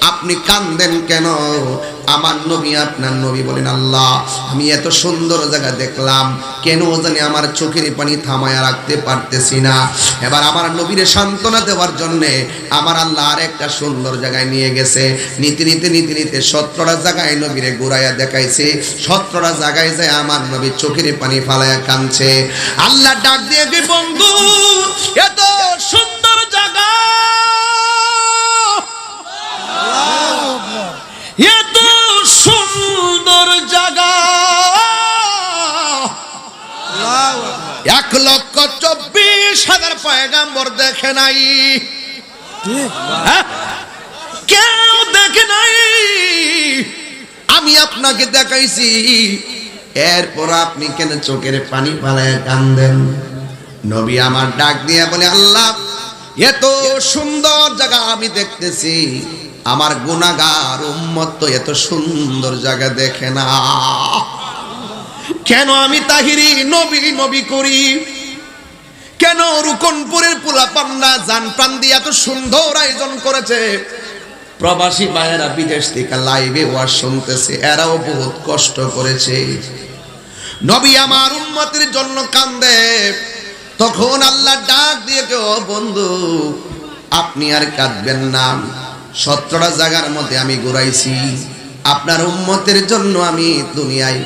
আপনি কান্দেন কেন? আমার নবী আপনার নবী বলেন, আল্লাহ, আমি এত সুন্দর জায়গা দেখলাম। কেন জানি আমার চোখের পানি থামায়া রাখতে পারতেছি না। এবার আমার নবীরে সান্ত্বনা দেওয়ার জন্যে আমার আল্লাহ আর একটা সুন্দর জায়গায় নিয়ে গেছে। নীতি নীতি নীতি নীতি সত্তরটা জায়গায় নবীরে ঘুরাইয়া দেখাইছে। সত্তরটা জায়গায় যায় আমার নবী চোখের পানি ফালাইয়া কাঁদছে। আল্লাহ ডাক দিয়ে বন্ধু, এত এক লক্ষ চব্বিশ হাজার পয়গাম্বর দেখে নাই। হ্যাঁ? কেউ দেখে নাই। আমি আপনাকে দেখাইছি। এরপর আপনি কেন চোখের পানি পালায় কান্দেন? নবী আমার ডাক দিয়ে বলে আল্লাহ এত সুন্দর জায়গা আমি দেখতেছি। আমার গুণাগার উম্মত তো এত সুন্দর জায়গা দেখে না। কেন আমি তাহিরি নবী নবী করি? কেন রুকনপুরের পোলা পান্না জান প্রাণ দিয়ে এত সুন্দর আয়োজন করেছে? প্রবাসী ভাইয়েরা বিদেশ থেকে লাইভে ওয়াজ শুনতেছে, এরাও বহুত কষ্ট করেছে। নবী আমার উন্মতির জন্য কান্দে। তখন আল্লাহ ডাক দিয়ে কেউ বন্ধু, আপনি আর কাঁদবেন না। সতেরোটা জায়গার মধ্যে আমি ঘুরাইছি। আপনার উম্মতের জন্য আমি দুনিয়ায়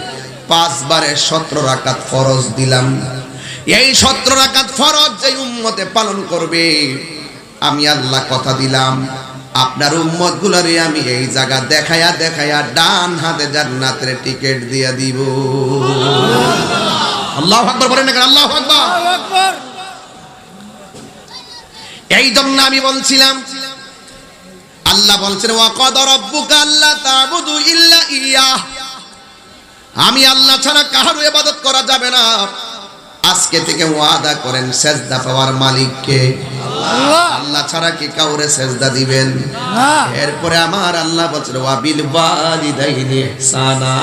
পাঁচবারে সতেরো রাকাত ফরজ দিলাম। এই সতেরো রাকাত ফরজ যে উম্মতে পালন করবে, আমি আল্লাহ কথা দিলাম। আপনার উম্মত গুলারে আমি এই জায়গা দেখায়া দেখায়া ডান হাতে জান্নাতের টিকিট দিয়ে দিব। আল্লাহ আকবর, বলেন না? আল্লাহ আকবর। এই জন্য আমি বলছিলাম, আল্লাহ বলছেন ওয়াকাদ রাব্বুকা আল্লা তা'বুদু ইল্লা ইয়াহ আমি আল্লাহ ছাড়া কারও ইবাদত করা যাবে না। আজকে থেকে ওয়াদা করেন সেজদা পাওয়ার মালিককে। আল্লাহ। ছাড়া কি কাউরে সেজদা দিবেন? এরপরে আমার আল্লাহ বলছেন ওয়াবিল ওয়ালিদাইনি ইহসানা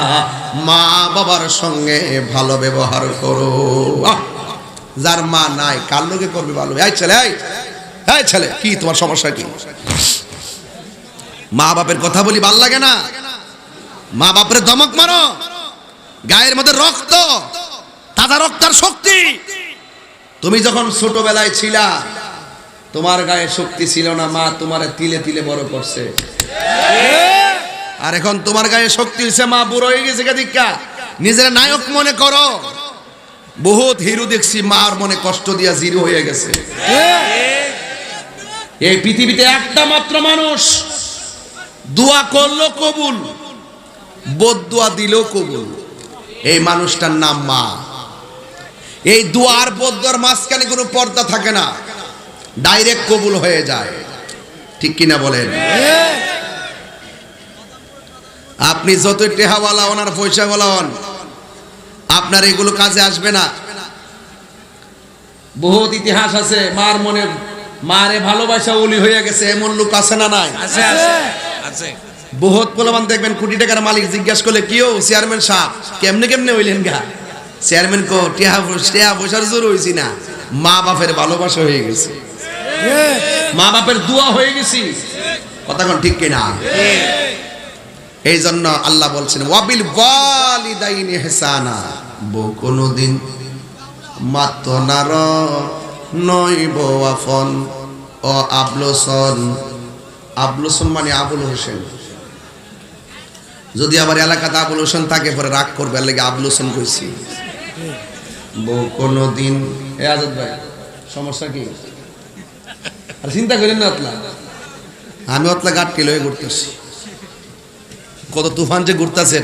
মা বাবার সঙ্গে ভালো ব্যবহার করো। যার মা নাই কার লোকে করবে ভালো এই ছেলে এই এই ছেলে কি তোমার সমস্যা কি? মা বাপের কথা বলি ভালো লাগে না? মা বাপের দমক মারো। গায়ের মধ্যে রক্ত, তাজা রক্তার শক্তি। তুমি যখন ছোটবেলায় ছিলা, তোমার গায়ে শক্তি ছিল না, মা তোমার তিলে তিলে বড় করছে। আর এখন তোমার গায়ে শক্তি হয়েছে মা বুড়ো হয়ে গেছে নিজের নায়ক মনে করো, বহুত হিরো দেখছি, মার মনে কষ্ট দিয়া জিরো হয়ে গেছে। এই পৃথিবীতে একটা মাত্র মানুষ, দোয়া করল কবুল বদুয়া দিলেও কবুল। এই মানুষটার নাম মা। এই দুয়ার বদুয়ার মাঝখানে কোনো পর্দা থাকে না। ডাইরেক্ট কবুল হয়ে যায়। ঠিক কিনা বলেন? আপনি যতই টেহাওয়ালা হন আর পয়সাওয়ালা হন, আপনার এগুলো কাজে আসবে না। বহুত ইতিহাস আছে, মার মনে, মারে ভালোবাসা ওলি হয়ে গেছে, এমন লোক আছে না নাই? আছে আছে। বহুত পোলাবান দেখবেন কোটি টাকার মালিক জিজ্ঞাসা করলে কিও চেয়ারম্যান সাহেব? কেমনে কেমনে হইলেন গা? চেয়ারম্যান কো, টিয়া টিয়া পয়সার জোর হইছি না। মা বাপের ভালোবাসা হয়ে গেছে। মা বাপের দোয়া হয়ে গেছি। কথা কোন ঠিক কিনা? এই জন্য আল্লাহ বলছেন, ওয়াবিল ওয়ালিদাইনি ইহসানা বউ কোনদিন মাত্র নার নইব আফন ও আবলোসন। আবলোসন মানে আবুল হোসেন। যদি আবার এলাকাতে আবুল হোসেন থাকে পরে রাগ করবে আর লেগে আবুল হোসেন কইছি। বউ কোনদিন এ আজাদ ভাই সমস্যা কি? আর চিন্তা করেন না অতলা। আমি অতলা গাট কিলো হয়ে ঘুরতেছি। কত তুফান যে ঘুরতেছে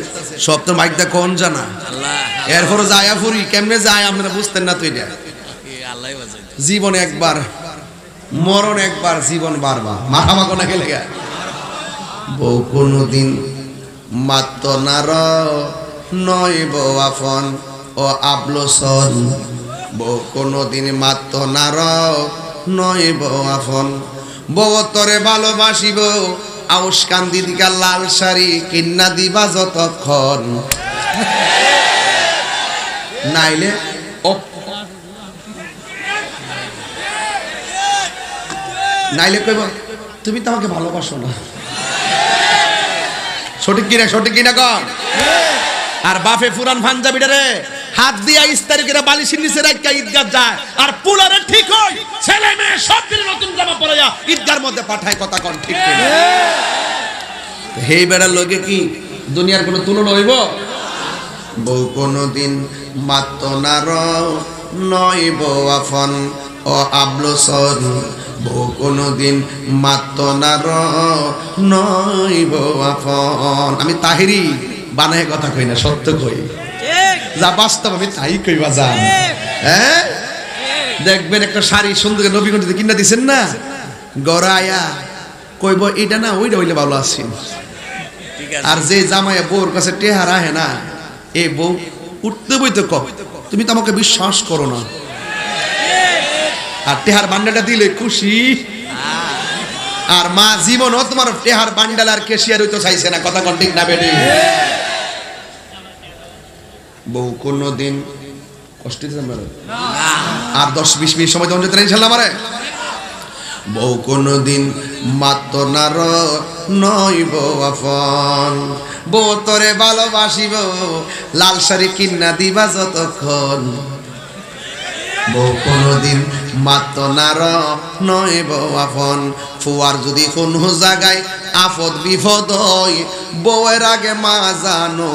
সব তো মাইকটা কোন জানা আল্লাহ। এরপরে যায় ফুরি কেমনে যায় আপনারা বুঝতেন না তো এটা? জীবন একবার মরণ একবার জীবন বারবার। মাখামাখো না গেলে গা। বউ কোনদিন মাত্র নার নয় আফন ও আবলোসন। বউ কোনদিন মাত্র নার নয় আফন বউ তরে ভালোবাসিব আউস কান্দি দিকা লাল শাড়ি, কিন্না দিবা যতক্ষণ। নাইলে নাইলে কইব, তুমি তো আমাকে ভালোবাসো না। সঠিক কিনা সঠিক কিনা কম আর বাফে ফুরান পাঞ্জাবিটা রে, হাত দিয়া ইস্তারি করে বালিশের নিচে রাখা ঈদগাহ যায়। আর পুলারে ঠিক হয় ছেলে মেয়ে সব দিন নতুন জামা পরে যা ঈদগার মধ্যে পাঠায় কথা কন ঠিক কিনা। হে বেড়ার লোকে কি দুনিয়ার কোনো তুলনা হইব? বউ কোনদিন মাত্র না র নয় বউ আফন, ও আবলসন। বউ কোনদিন মাত্র না র নয় বউ আমি তাহিরি বানায় কথা কই না সত্য কই? যা বাস্তব আমি তাই কইবা যা হ্যাঁ দেখবেন একটা শাড়ি সুন্দর নবীগঞ্জ কিনা দিছেন না? গড়ায়া। কইব এটা না ওইটা হইলে ভালো আছি। আর যে জামাই বউর কাছে টেহারা হে না এ বউ উঠতে বইতে ক তুমি তো আমাকে বিশ্বাস করো না। আর টেহার বান্ডালটা দিলে খুশি। আর মা জীবনও তোমার টেহার বান্ডাল আর কেশিয়ার হইতে চাইছে না, কথা কন ঠিক না বেডি বউ কোনো দিন কষ্ট আর দশ বিশ মিনিট সময় তখন যেতে ইনশাল্লাহ আমারে? বউ কোনো দিন মাত্র নার নয় বউ আপন। বউ তোরে ভালোবাসিব, লাল শাড়ি কিনা দিবা যতক্ষণ বউ কোনোদিন মাত্র নার নয় বউ আপন। ফুয়ার যদি কোনো জায়গায় আপদ বিপদ হয়, বউয়ের আগে মা জানো